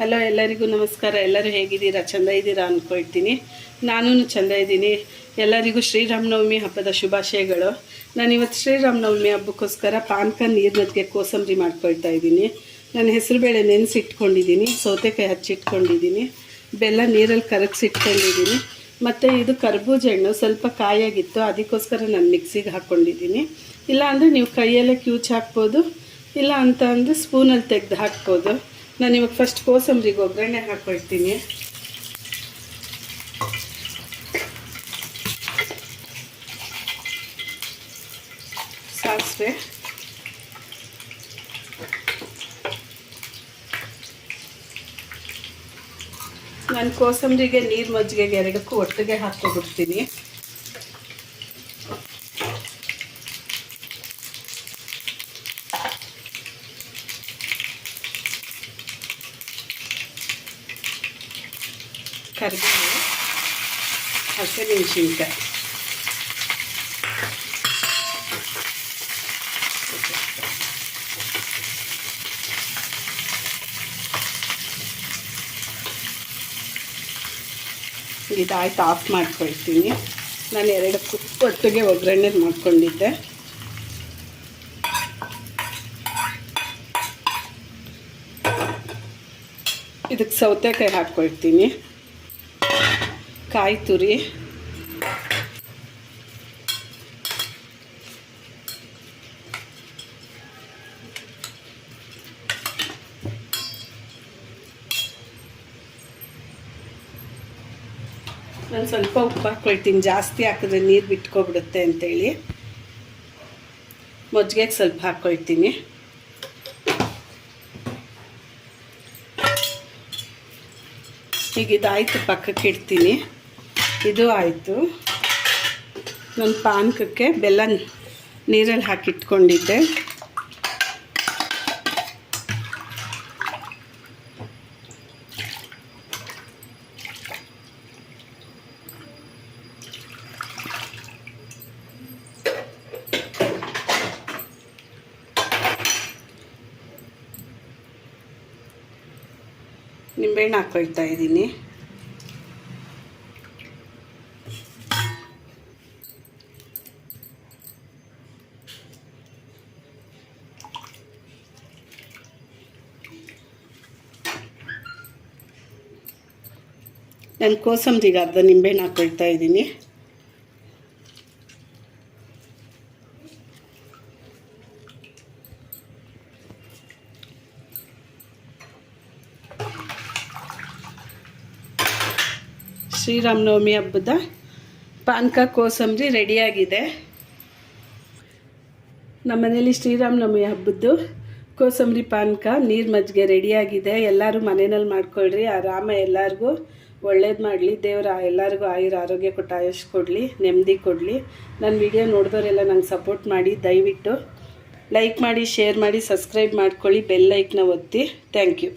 Hello ಎಲ್ಲರಿಗೂ ನಮಸ್ಕಾರ. ಎಲ್ಲರೂ ಹೇಗಿದ್ದೀರಾ? ಚಂದ ಇದ್ದೀರಾ ಅಂದ್ಕೊಳ್ತೀನಿ ನಾನು ಚಂದ ಇದ್ದೀನಿ. ಎಲ್ಲರಿಗೂ ಶ್ರೀರಾಮನವಮಿ ಹಬ್ಬದ ಶುಭಾಶಯಗಳು. ನಾನು ಇವತ್ತು ಶ್ರೀರಾಮನವಮಿ ಹಬ್ಬಕ್ಕೋಸ್ಕರ ಪಾನಕ ನೀರಿನದ್ಗೆ ಕೋಸಂಬರಿ ಮಾಡ್ಕೊಳ್ತಾ ಇದ್ದೀನಿ. ನನ್ನ ಹೆಸರುಬೇಳೆ ನೆನೆಸಿಟ್ಕೊಂಡಿದ್ದೀನಿ. ಸೌತೆಕಾಯಿ ಹಚ್ಚಿಟ್ಕೊಂಡಿದ್ದೀನಿ. ಬೆಲ್ಲ ನೀರಲ್ಲಿ ಕರಗಿಸಿಟ್ಕೊಂಡಿದ್ದೀನಿ. ಮತ್ತು ಇದು ಕರ್ಬೂಜ ಹಣ್ಣು. ಸ್ವಲ್ಪ ಕಾಯಾಗಿತ್ತು. ಅದಕ್ಕೋಸ್ಕರ ನಾನು ಮಿಕ್ಸಿಗೆ ಹಾಕ್ಕೊಂಡಿದ್ದೀನಿ. ಇಲ್ಲ ಅಂದರೆ ನೀವು ಕೈಯಲ್ಲೇ ಕ್ಯೂಚ್ ಹಾಕ್ಬೋದು. ಇಲ್ಲ ಅಂತ ಅಂದರೆ ಸ್ಪೂನಲ್ಲಿ ತೆಗೆದು ಹಾಕ್ಬೋದು. ನಾನು ಇವಾಗ ಫಸ್ಟ್ ಕೋಸಂಬರಿಗೆ ಒಗ್ಗರಣೆ ಹಾಕ್ಕೊಳ್ತೀನಿ ಸಾಸಿವೆ. ನಾನು ಕೋಸಂಬರಿಗೆ ನೀರು ಮಜ್ಜಿಗೆಗೆ ಎರಡಕ್ಕೂ ಒಟ್ಟಿಗೆ ಹಾಕ್ಕೊಬಿಡ್ತೀನಿ. ಕರಿಬೇವು ಹಸಿಮೆಣಸಿನ್ಕಾಯಿ. ಇದಾಯ್ತು ಆಫ್ ಮಾಡ್ಕೊಳ್ತೀನಿ. ನಾನು ಎರಡು ಒಟ್ಟಿಗೆ ಒಗ್ಗರಣೆ ಮಾಡ್ಕೊಂಡಿದ್ದೆ. ಇದಕ್ಕೆ ಸೌತೆಕಾಯಿ ಹಾಕ್ಕೊಳ್ತೀನಿ. ಕಾಯಿ ತುರಿ ನಾನು ಸ್ವಲ್ಪ ಉಪ್ಪು ಹಾಕ್ಕೊಳ್ತೀನಿ ಜಾಸ್ತಿ ಹಾಕಿದ್ರೆ ನೀರು ಬಿಟ್ಕೊಬಿಡುತ್ತೆ ಅಂತೇಳಿ. ಮಜ್ಜಿಗೆಗೆ ಸ್ವಲ್ಪ ಹಾಕ್ಕೊಳ್ತೀನಿ ಈಗ ಇದಾಯಿತು ಪಕ್ಕಕ್ಕೆ ಇಡ್ತೀನಿ. ಇದು ಆಯಿತು. ನನ್ನ ಪಾನಕಕ್ಕೆ ಬೆಲ್ಲ ನೀರಲ್ಲಿ ಹಾಕಿಟ್ಕೊಂಡಿದ್ದೆ. ನಿಂಬೆಹಣ್ಣು ಹಾಕೊಳ್ತಾ ಇದ್ದೀನಿ. ನಾನು ಕೋಸಂಬರಿಗೆ ಅರ್ಧ ನಿಂಬೆಹಣ್ಣು ಹಾಕೊಳ್ತಾ ಇದ್ದೀನಿ. ಶ್ರೀರಾಮನವಮಿ ಹಬ್ಬದ ಪಾನಕ ಕೋಸಂಬರಿ ರೆಡಿಯಾಗಿದೆ. ನಮ್ಮ ಮನೇಲಿ ಶ್ರೀರಾಮನವಮಿ ಹಬ್ಬದ್ದು ಕೋಸಂಬರಿ ಪಾನಕ, ನೀರು ಮಜ್ಜಿಗೆ ರೆಡಿಯಾಗಿದೆ ಎಲ್ಲರೂ ಮನೆಯಲ್ಲಿ ಮಾಡ್ಕೊಳ್ರಿ. ಆ ರಾಮ ಎಲ್ಲರಿಗೂ ಒಳ್ಳೇದು ಮಾಡಲಿ. ದೇವರ ಎಲ್ಲರಿಗೂ ಆಯುರ ಆರೋಗ್ಯ ಕೊಟ್ಟು ಆಯುಷ್ ಕೊಡಲಿ ನೆಮ್ಮದಿ ಕೊಡಲಿ. ನನ್ನ ವಿಡಿಯೋ ನೋಡಿದವರೆಲ್ಲ ನಂಗೆ ಸಪೋರ್ಟ್ ಮಾಡಿ, ದಯವಿಟ್ಟು ಲೈಕ್ ಮಾಡಿ ಶೇರ್ ಮಾಡಿ ಸಬ್ಸ್ಕ್ರೈಬ್ ಮಾಡ್ಕೊಳ್ಳಿ. ಬೆಲ್ ಲೈಕ್ನ ಒತ್ತಿ. Thank you